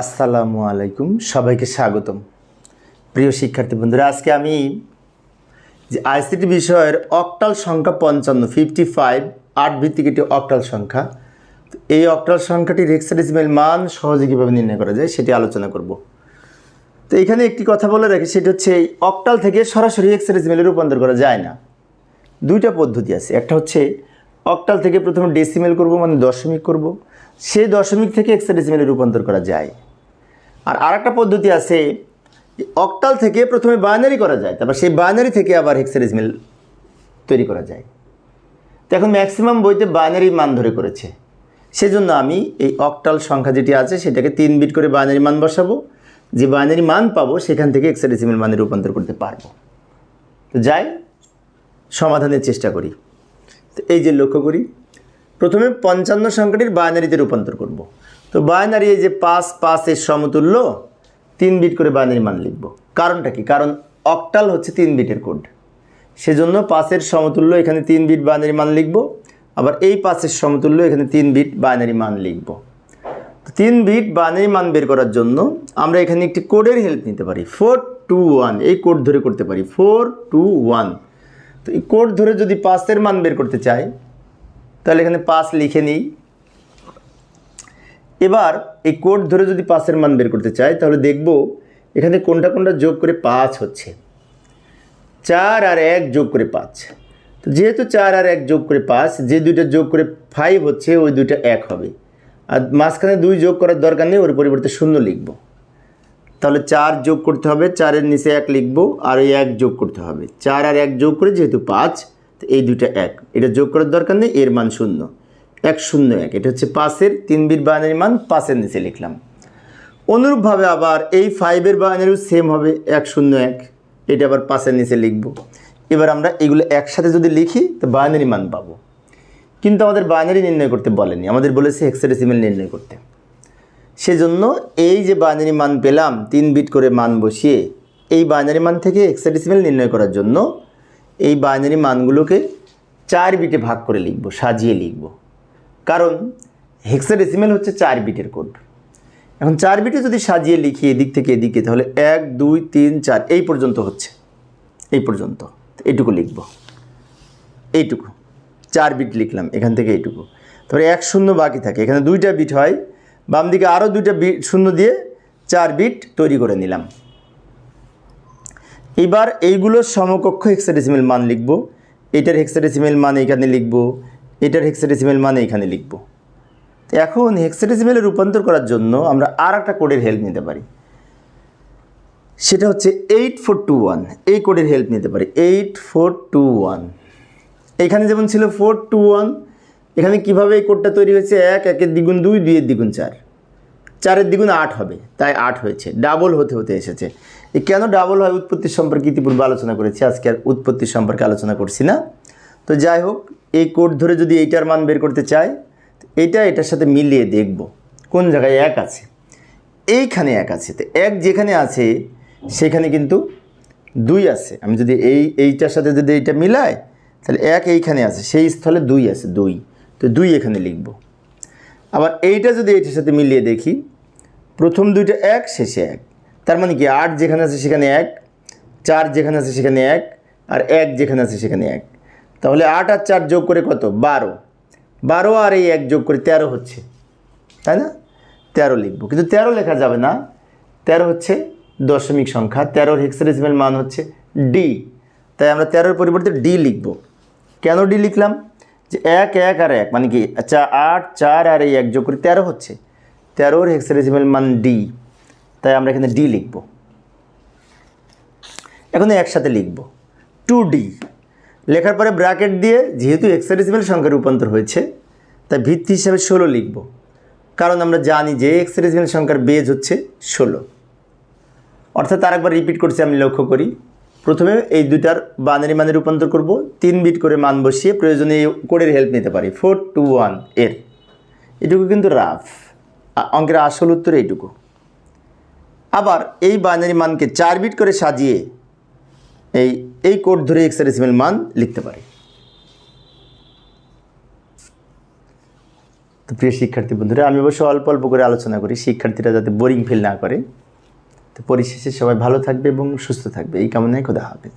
আসসালামু আলাইকুম, সবাইকে স্বাগতম। প্রিয় শিক্ষার্থী বন্ধুরা, আজকে আমি যে আইসিটি বিষয়ের অক্টাল সংখ্যা পঞ্চান্ন ফিফটি ফাইভ আট ভিত্তিক একটি অক্টাল সংখ্যা এই অক্টাল সংখ্যাটির হেক্সাডেসিমেল মান সহজে কীভাবে নির্ণয় করা যায় সেটি আলোচনা করব। তো এখানে একটি কথা বলে রাখি, সেটি হচ্ছে এই অক্টাল থেকে সরাসরি হেক্সাডেসিমেলে রূপান্তর করা যায় না। দুইটা পদ্ধতি আছে, একটা হচ্ছে অক্টাল থেকে প্রথমে ডেসিমেল করব মানে দশমিক করব। সেই দশমিক থেকে হেক্সাডেসিমেলে রূপান্তর করা যায়। আর আরেকটা পদ্ধতি আছে, অক্টাল থেকে প্রথমে বাইনারি করা যায়, তারপর সেই বাইনারি থেকে আবার হেক্সাডেসিমেল তৈরি করা যায়। তো এখন ম্যাক্সিমাম বইতে বাইনারি মান ধরে করেছে। সেজন্য আমি এই অক্টাল সংখ্যা যেটি আছে, সেটাকে তিন বিট করে বাইনারি মান বসাবো। যে বাইনারি মান পাবো, সেখান থেকে হেক্সাডেসিমেল মানে রূপান্তর করতে পারব। তো যাই, সমাধানের চেষ্টা করি। তো এই যে লক্ষ্য করি, প্রথমে পঞ্চান্ন সংখ্যাটির বাইনারিতে রূপান্তর করব। তো বাইনারি এই যে পাঁচ পাঁচের সমতুল্য, তিন বিট করে বাইনারি মান লিখব। কারণটা কি? কারণ অক্টাল হচ্ছে তিন বিটের কোড সেজন্য পাঁচের সমতুল্য এখানে তিন বিট বাইনারি মান লিখব, আবার এই পাঁচের সমতুল্য এখানে তিন বিট বাইনারি মান লিখব। তো তিন বিট বাইনারি মান বের করার জন্য আমরা এখানে একটি কোডের হেল্প নিতে পারি। ফোর টু ওয়ান এই কোড ধরে করতে পারি। ফোর টু ওয়ান তো এই কোড ধরে যদি পাঁচের মান বের করতে চাই, তাহলে এখানে পাঁচ লিখে নিই। এবার এই কোড ধরে যদি পাঁচের মান বের করতে চাই, তাহলে দেখব এখানে কোনটা কোনটা যোগ করে পাঁচ হচ্ছে। চার আর এক যোগ করে পাঁচ। তো যেহেতু চার আর এক যোগ করে পাঁচ, যে দুইটা যোগ করে ফাইভ হচ্ছে, ওই দুইটা এক হবে। আর মাঝখানে দুই যোগ করার দরকার নেই, ওর পরিবর্তে শূন্য লিখব। তাহলে চার যোগ করতে হবে, চারের নিচে এক লিখব, আর ওই এক যোগ করতে হবে। চার আর এক যোগ করে যেহেতু পাঁচ, তো এই দুইটা এক। এটা যোগ করার দরকার নেই, এর মান শূন্য। এক শূন্য এক। এটা হচ্ছে পাঁচের তিন বিট বাইনারি মান পাঁচের নিচে লিখলাম। অনুরূপভাবে আবার এই ফাইভের বাইনারিও সেম হবে এক শূন্য এক। এটা আবার পাঁচের নিচে লিখব। এবার আমরা এগুলো একসাথে যদি লিখি, তো বাইনারি মান পাবো। কিন্তু আমাদের বাইনারি নির্ণয় করতে বলেনি। আমাদের বলেছে হেক্সাডেসিমেল নির্ণয় করতে। সেজন্য এই যে বাইনারি মান পেলাম, তিন বিট করে মান বসিয়ে, এই বাইনারি মান থেকে হেক্সাডেসিমেল নির্ণয় করার জন্য এই বাইনারি মানগুলোকে চার বিটে ভাগ করে লিখব, সাজিয়ে লিখব। কারণ হেক্সাডেসিমেল হচ্ছে চার বিটের কোড এখন চার বিটে যদি সাজিয়ে লিখি এদিক থেকে এদিকে, তাহলে এক, দুই, তিন, চার, এই পর্যন্ত হচ্ছে। এই পর্যন্ত। এইটুকু লিখব। এইটুকু। চার বিট লিখলাম, এখান থেকে এইটুকু। তারপরে এক শূন্য বাকি থাকে। এখানে দুইটা বিট হয়, বাম দিকে আরও দুইটা বিট, শূন্য দিয়ে চার বিট তৈরি করে নিলাম। এবার এইগুলোর সমকক্ষ হেক্সাডেসিমেল মান লিখব। এটার হেক্সাডেসিমেল মান এখানে লিখব। এটার হেক্সাডেসিমেল মান এখানে লিখব। তো এখন হেক্সাডেসিমেলে রূপান্তর করার জন্য আমরা আর একটা কোডের হেল্প নিতে পারি। সেটা হচ্ছে এইট ফোর টু ওয়ান এই কোডের হেল্প নিতে পারি। এইট ফোর টু ওয়ান এখানে যেমন ছিল ফোর টু ওয়ান এখানে কীভাবে এই কোডটা তৈরি হয়েছে? এক, একের দ্বিগুণ দুই, দুইয়ের দ্বিগুণ চার। চারের দ্বিগুণ আট হবে, তাই আট হয়েছে। ডাবল হতে হতে এসেছে। এই কেন ডাবল হয়? উৎপত্তি সম্পর্কে ইতিপূর্বে আলোচনা করেছি। আজকে আর উৎপত্তি সম্পর্কে আলোচনা করছি না। তো যাই হোক এই কোড ধরে যদি এইটার মান বের করতে চাই এইটা এটার সাথে মিলিয়ে দেখব কোন জায়গায় এক আছে। এইখানে এক আছে। তো এক যেখানে আছে, সেখানে কিন্তু দুই আছে। আমি যদি এই, এইটার সাথে যদি এইটা মিলাই, তাহলে এক এইখানে আছে, সেই স্থলে দুই আছে, দুই। তো দুই এখানে লিখব। আবার এইটা যদি এইটার সাথে মিলিয়ে দেখি, প্রথম দুইটা এক, শেষে এক। তার মানে কি, আট যেখানে আছে সেখানে এক, চার যেখানে আছে সেখানে এক, আর এক যেখানে আছে সেখানে এক। তাহলে আট আর চার যোগ করে কত? বারো। বারো আর এই এক যোগ করে তেরো হচ্ছে। তাই না? তেরো লিখব। কিন্তু তেরো লেখা যাবে না। তেরো হচ্ছে দশমিক সংখ্যা। তেরোর হেক্সাডেসিমেল মান হচ্ছে ডি তাই আমরা তেরোর পরিবর্তে ডি লিখব। কেন ডি লিখলাম? যে এক এক আর এক মানে কি? আচ্ছা আট, চার আর এই এক যোগ করে তেরো হচ্ছে। তেরোর হেক্সাডেসিমেল মান ডি তাই আমরা এখানে ডি লিখব। এখন একসাথে লিখব। টু ডি লেখার পরে ব্র্যাকেট দিয়ে যেহেতু হেক্সাডেসিমেল সংখ্যা রূপান্তর হয়েছে, তাই ভিত্তি হিসাবে ষোলো লিখব। কারণ আমরা জানি যে হেক্সাডেসিমেল সংখ্যার বেজ হচ্ছে ষোলো। অর্থাৎ আর একবার রিপিট করছি আমি লক্ষ্য করি। প্রথমে এই দুটার বানারি মানে রূপান্তর করব, তিন বিট করে মান বসিয়ে প্রয়োজনে কোডের হেল্প নিতে পারি। ফোর টু ওয়ানের। এটুকু কিন্তু রাফ অঙ্কের আসল উত্তর এইটুকু। আবার এই বাইনারি মানকে চার বিট করে সাজিয়ে এই এই কোড ধরে হেক্সাডেসিমেল মান লিখতে পারি। তো প্রিয় শিক্ষার্থী বন্ধুরা, আমি অবশ্য অল্প অল্প করে আলোচনা করি, শিক্ষার্থীরা যাতে বোরিং ফিল না করে। তো পরিশেষে সবাই ভালো থাকবে এবং সুস্থ থাকবে। এই কামনায় খোদা হাফেজ।